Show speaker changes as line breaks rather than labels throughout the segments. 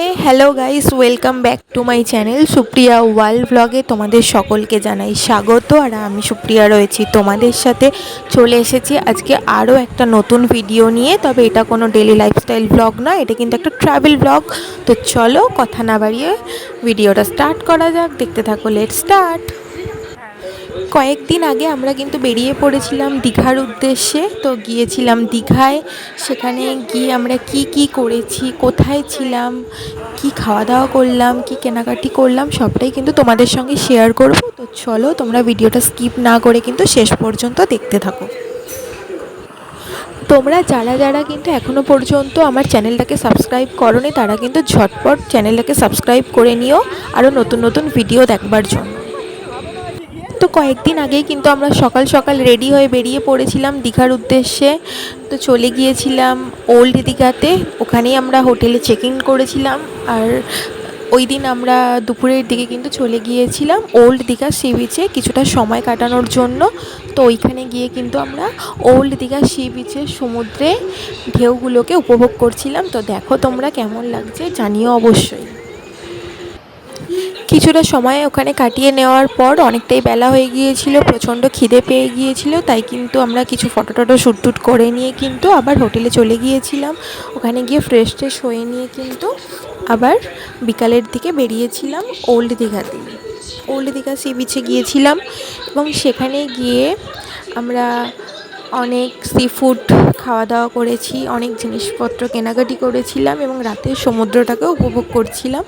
Hey hello guys welcome back to my channel Supriya world ব্লগে তোমাদের সকলকে জানাই স্বাগত। আর আমি সুপ্রিয়া রয়েছি তোমাদের সাথে। চলে এসেছি আজকে আরও একটা নতুন ভিডিও নিয়ে। তবে এটা কোনো ডেলি লাইফস্টাইল ব্লগ না এটা কিন্তু একটা ট্রাভেল ব্লগ তো চলো কথা না বাড়িয়ে ভিডিওটা স্টার্ট করা যাক। দেখতে থাকো লেট স্টার্ট কয়েকদিন আগে আমরা কিন্তু বেরিয়ে পড়েছিলাম দীঘার উদ্দেশ্যে, তো গিয়েছিলাম দীঘায়। সেখানে গিয়ে আমরা কি কি করেছি, কোথায় ছিলাম, কি খাওয়া দাওয়া করলাম, কি কেনাকাটি করলাম, সবটাই কিন্তু তোমাদের সঙ্গে শেয়ার করব। তো চলো, তোমরা ভিডিওটা স্কিপ না করে কিন্তু শেষ পর্যন্ত দেখতে থাকো। তোমরা যারা যারা কিন্তু এখনও পর্যন্ত আমার চ্যানেলটাকে সাবস্ক্রাইব করনি, তারা কিন্তু ঝটপট চ্যানেলটাকে সাবস্ক্রাইব করে নিও। আরও নতুন নতুন ভিডিও দেখবার জন্য। তো কয়েকদিন আগেই কিন্তু আমরা সকাল সকাল রেডি হয়ে বেরিয়ে পড়েছিলাম দীঘার উদ্দেশ্যে। তো চলে গিয়েছিলাম ওল্ড দীঘাতে ওখানেই আমরা হোটেলে চেক ইন করেছিলাম। আর ওই দিন আমরা দুপুরের দিকে কিন্তু চলে গিয়েছিলাম ওল্ড দীঘা সি বিচে কিছুটা সময় কাটানোর জন্য। তো ওইখানে গিয়ে কিন্তু আমরা ওল্ড দীঘা সি বিচের সমুদ্রে ঢেউগুলোকে উপভোগ করছিলাম। তো দেখো তোমরা কেমন লাগছে, জানিও অবশ্যই। কিছুটা সময় ওখানে কাটিয়ে নেওয়ার পর অনেকটাই বেলা হয়ে গিয়েছিল, প্রচণ্ড খিদে পেয়ে গিয়েছিল, তাই কিন্তু আমরা কিছু ফটো টটো শ্যুট টুট করে নিয়ে কিন্তু আবার হোটেলে চলে গিয়েছিলাম। ওখানে গিয়ে ফ্রেশ ট্রেশ হয়ে নিয়ে কিন্তু আবার বিকালের দিকে বেরিয়েছিলাম ওল্ড দীঘাতে ওল্ড দীঘা সি বিচে গিয়েছিলাম এবং সেখানে গিয়ে আমরা অনেক সি ফুড খাওয়া দাওয়া করেছি, অনেক জিনিসপত্র কেনাকাটি করেছিলাম এবং রাতের সমুদ্রটাকেও উপভোগ করছিলাম।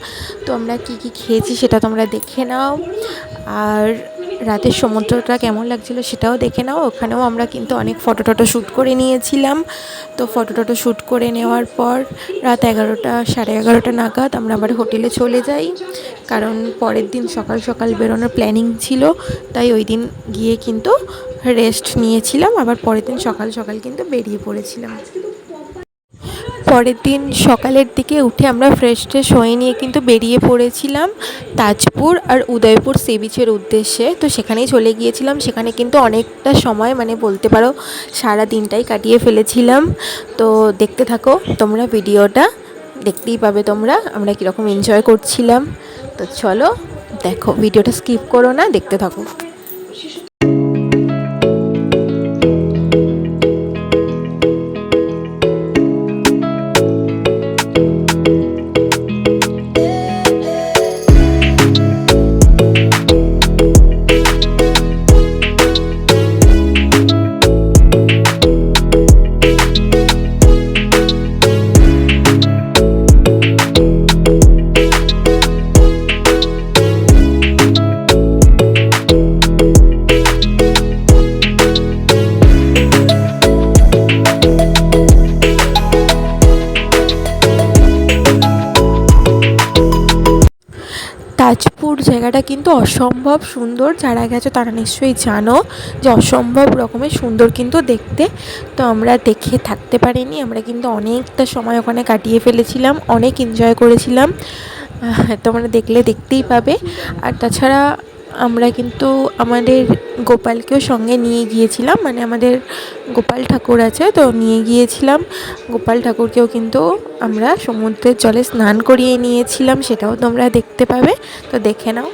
তো আমরা কী কী খেয়েছি সেটা তোমরা দেখে নাও। আর রাতের সমুদ্রটা কেমন লাগছিল সেটাও দেখে নাও। ওখানেও আমরা কিন্তু অনেক ফটো টটো শ্যুট করে নিয়েছিলাম। তো ফটো টটো শ্যুট করে নেওয়ার পর রাত এগারোটা, সাড়ে এগারোটা নাগাদ আমরা আবার হোটেলে চলে যাই। কারণ পরের দিন সকাল সকাল বেরোনোর প্ল্যানিং ছিল, তাই ওই দিন গিয়ে কিন্তু রেস্ট নিয়েছিলাম, আবার পরের দিন সকাল সকাল কিন্তু বেরিয়ে পড়েছিলাম। পরের দিন সকালের দিকে উঠে আমরা ফ্রেশ ট্রেশ হয়ে নিয়ে কিন্তু বেরিয়ে পড়েছিলাম তাজপুর আর উদয়পুর সি বিচের উদ্দেশ্যে। তো সেখানেই চলে গিয়েছিলাম, সেখানে কিন্তু অনেকটা সময় মানে বলতে পারো সারা দিনটাই কাটিয়ে ফেলেছিলাম। তো দেখতে থাকো তোমরা ভিডিওটা, দেখতেই পাবে তোমরা আমরা কীরকম এনজয় করছিলাম। তো চলো দেখো, ভিডিওটা স্কিপ করো না, দেখতে থাকো। জায়গাটা কিন্তু অসম্ভব সুন্দর। যারা গেছো তারা নিশ্চয়ই জানো যে অসম্ভব রকমের সুন্দর কিন্তু দেখতে। তো আমরা দেখে থাকতে পারিনি, আমরা কিন্তু অনেকটা সময় ওখানে কাটিয়ে ফেলেছিলাম, অনেক এনজয় করেছিলাম। তোমরা দেখলে দেখতেই পাবে। আর তাছাড়া আমরা কিন্তু আমাদের গোপালকেও সঙ্গে নিয়ে গিয়েছিলাম মানে আমাদের গোপাল ঠাকুর আছে তো নিয়ে গিয়েছিলাম। গোপাল ঠাকুরকেও কিন্তু আমরা সমুদ্রের জলে স্নান করিয়ে নিয়েছিলাম, সেটাও তোমরা দেখতে পাবে। তো দেখে নাও।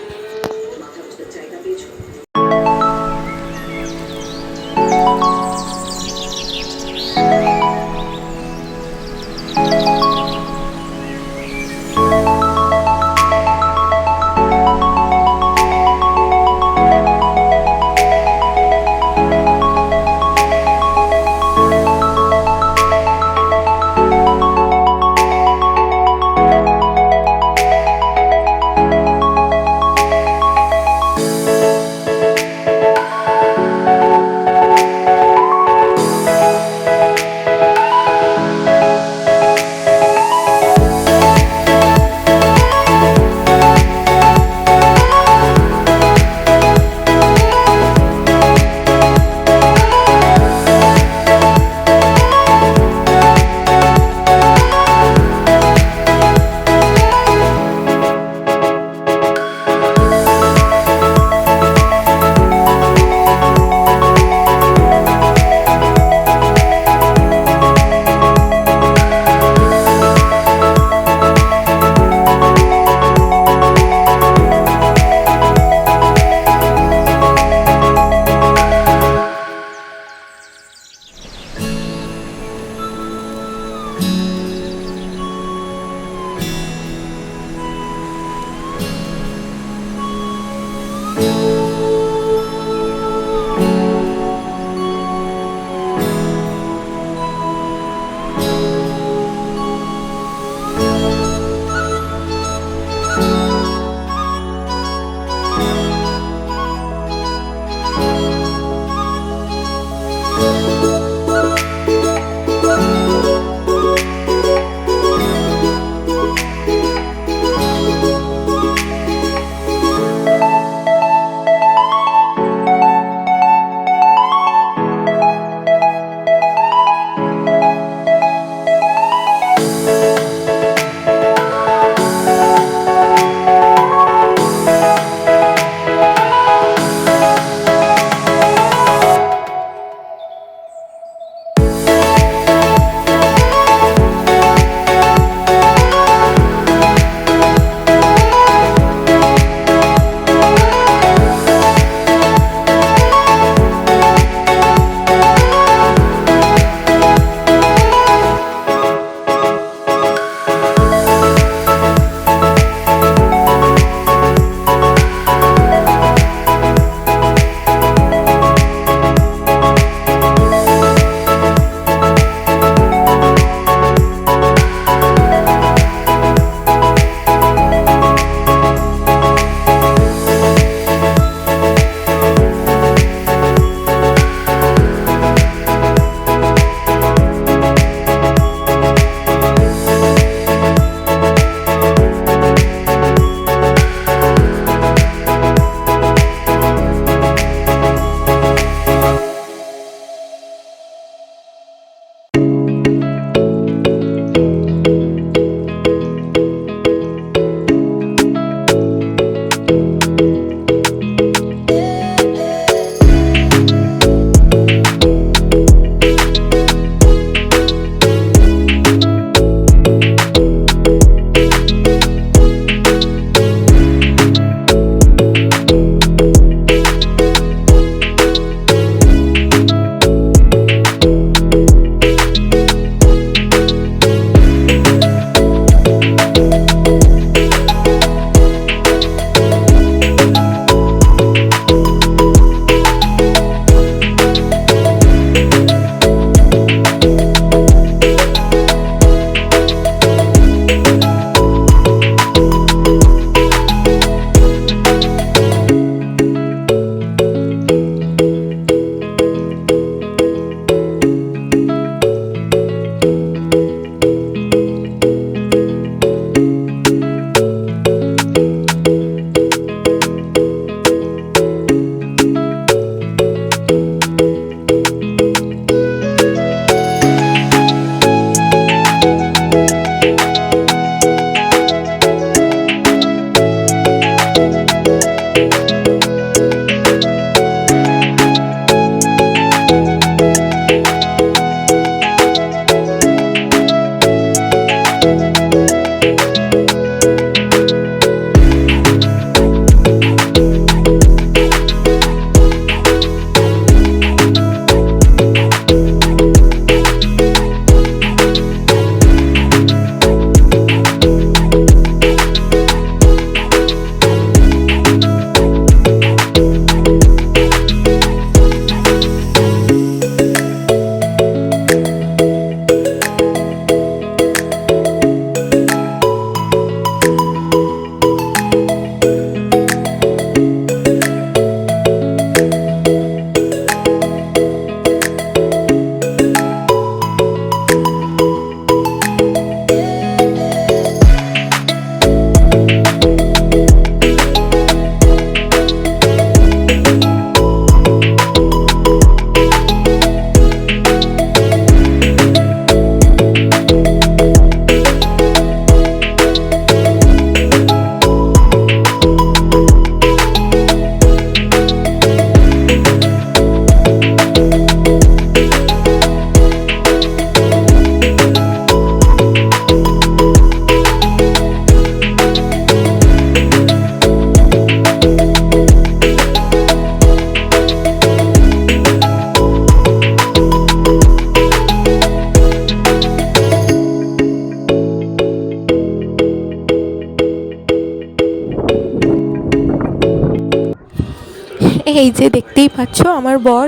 এই যে দেখতেই পাচ্ছ, আমার বর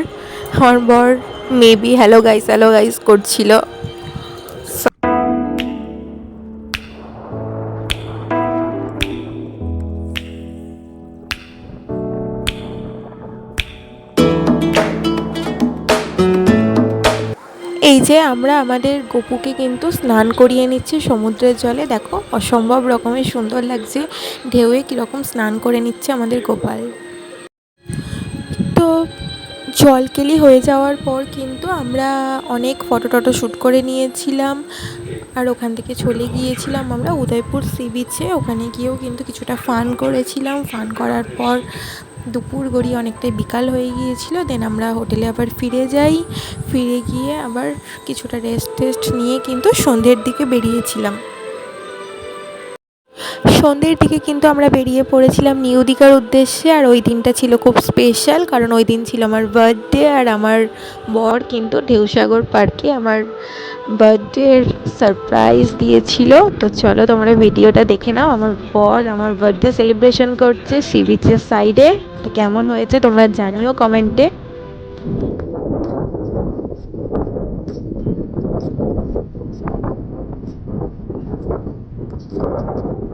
আমার বর maybe hello guys hello guys করছিল। এই যে আমরা আমাদের গপুকে কিন্তু স্নান করিয়ে নিচ্ছি সমুদ্রের জলে। দেখো, অসম্ভব রকমের সুন্দর লাগছে, ঢেউয়ে কীরকম স্নান করে নিচ্ছে আমাদের গোপাল। জলকেলি হয়ে যাওয়ার পর কিন্তু আমরা অনেক ফটো টটো শ্যুট করে নিয়েছিলাম। আর ওখান থেকে চলে গিয়েছিলাম আমরা উদয়পুর সি বিচে ওখানে গিয়েও কিন্তু কিছুটা ফান করেছিলাম। ফান করার পর দুপুর গড়িয়ে অনেকটাই বিকাল হয়ে গিয়েছিল। দেন আমরা হোটেলে আবার ফিরে যাই। ফিরে গিয়ে আবার কিছুটা রেস্ট টেস্ট নিয়ে কিন্তু সন্ধ্যের দিকে বেরিয়েছিলাম। সন্ধ্যের দিকে কিন্তু আমরা বেরিয়ে পড়েছিলাম নিউ দিঘার উদ্দেশ্যে, আর ওই দিনটা ছিল খুব স্পেশাল কারণ ওই দিন ছিল আমার বার্থডে আর আমার বর কিন্তু ঢেউসাগর পার্কে আমার বার্থডের সারপ্রাইজ দিয়েছিল তো চলো তোমরা ভিডিওটা দেখে নাও, আমার বর আমার বার্থডে সেলিব্রেশন করছে সি বিচের সাইডে তো কেমন হয়েছে তোমরা জানিও কমেন্টে
Thank you.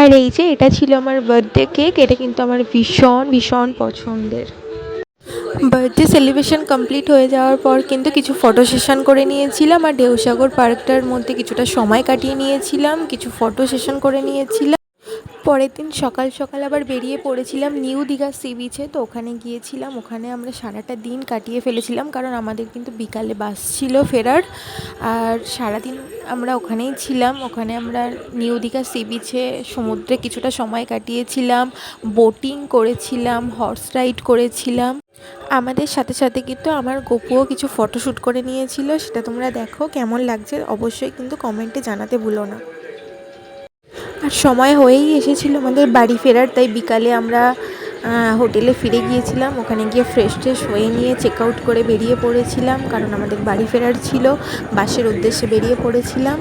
আর এই যে এটা ছিল আমার বার্থডে কেক এটা কিন্তু আমার ভীষণ ভীষণ পছন্দের। বার্থডে সেলিব্রেশন কমপ্লিট হয়ে যাওয়ার পর কিন্তু কিছু ফটো সেশন করে নিয়েছিলাম আর ঢেউসাগর পার্কটার মধ্যে কিছুটা সময় কাটিয়ে নিয়েছিলাম, কিছু ফটো সেশন করে নিয়েছিলাম। পরের দিন সকাল সকাল আবার বেরিয়ে পড়েছিলাম নিউ দীঘা সি বিচে তো ওখানে গিয়েছিলাম। ওখানে আমরা সারাটা দিন কাটিয়ে ফেলেছিলাম, কারণ আমাদের কিন্তু বিকালে বাস ছিল ফেরার। আর সারাদিন আমরা ওখানেই ছিলাম। ওখানে আমরা নিউ দীঘা সি বিচে সমুদ্রে কিছুটা সময় কাটিয়েছিলাম বোটিং করেছিলাম হর্স রাইড করেছিলাম। আমাদের সাথে সাথে কিন্তু আমার গপুও কিছু ফটোশ্যুট করে নিয়েছিল, সেটা তোমরা দেখো, কেমন লাগছে অবশ্যই কিন্তু কমেন্টে জানাতে ভুলো না। আর সময় হয়েই এসেছিল আমাদের বাড়ি ফেরার, তাই বিকালে আমরা হোটেলে ফিরে গিয়েছিলাম। ওখানে গিয়ে ফ্রেশ ট্রেশ হয়ে নিয়ে চেক আউট করে বেরিয়ে পড়েছিলাম, কারণ আমাদের বাড়ি ফেরার ছিল। বাসের উদ্দেশ্যে বেরিয়ে পড়েছিলাম।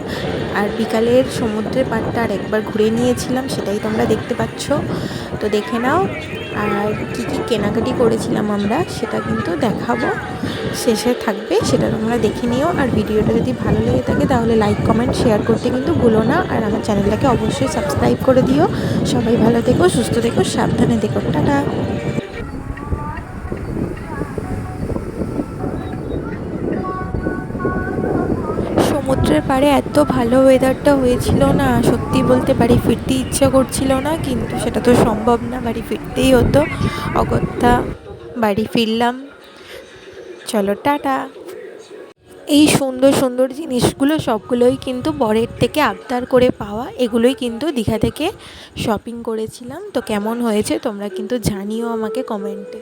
আর বিকালের সমুদ্রের পাড়টা আর একবার ঘুরে নিয়েছিলাম, সেটাই তোমরা দেখতে পাচ্ছ। তো দেখে নাও আর কী কী কেনাকাটি করেছিলাম আমরা, সেটা কিন্তু দেখাবো। শেষে থাকবে, সেটা তোমরা দেখে নিও। আর ভিডিওটা যদি ভালো লেগে থাকে, তাহলে লাইক কমেন্ট শেয়ার করতে কিন্তু ভুলো না। আর আমার চ্যানেলটাকে অবশ্যই সাবস্ক্রাইব করে দিও। সবাই ভালো থেকো, সুস্থ থেকো, সাবধানে থেকো। টাটা। সমুদ্রের পাড়ে এত ভালো ওয়েদারটা হয়েছিল না, সত্যি বলতে বাড়ি ফিরতে ইচ্ছা করছিল না, কিন্তু সেটা তো সম্ভব না বাড়ি ফিরতেই হতো। অগত্যা বাড়ি ফিরলাম। চলো, টাটা। এই সুন্দর সুন্দর জিনিসগুলো সবগুলোই কিন্তু বরের থেকে আবদার করে পাওয়া। এগুলোই কিন্তু দীঘা থেকে শপিং করেছিলাম। তো কেমন হয়েছে তোমরা কিন্তু জানিও আমাকে কমেন্টে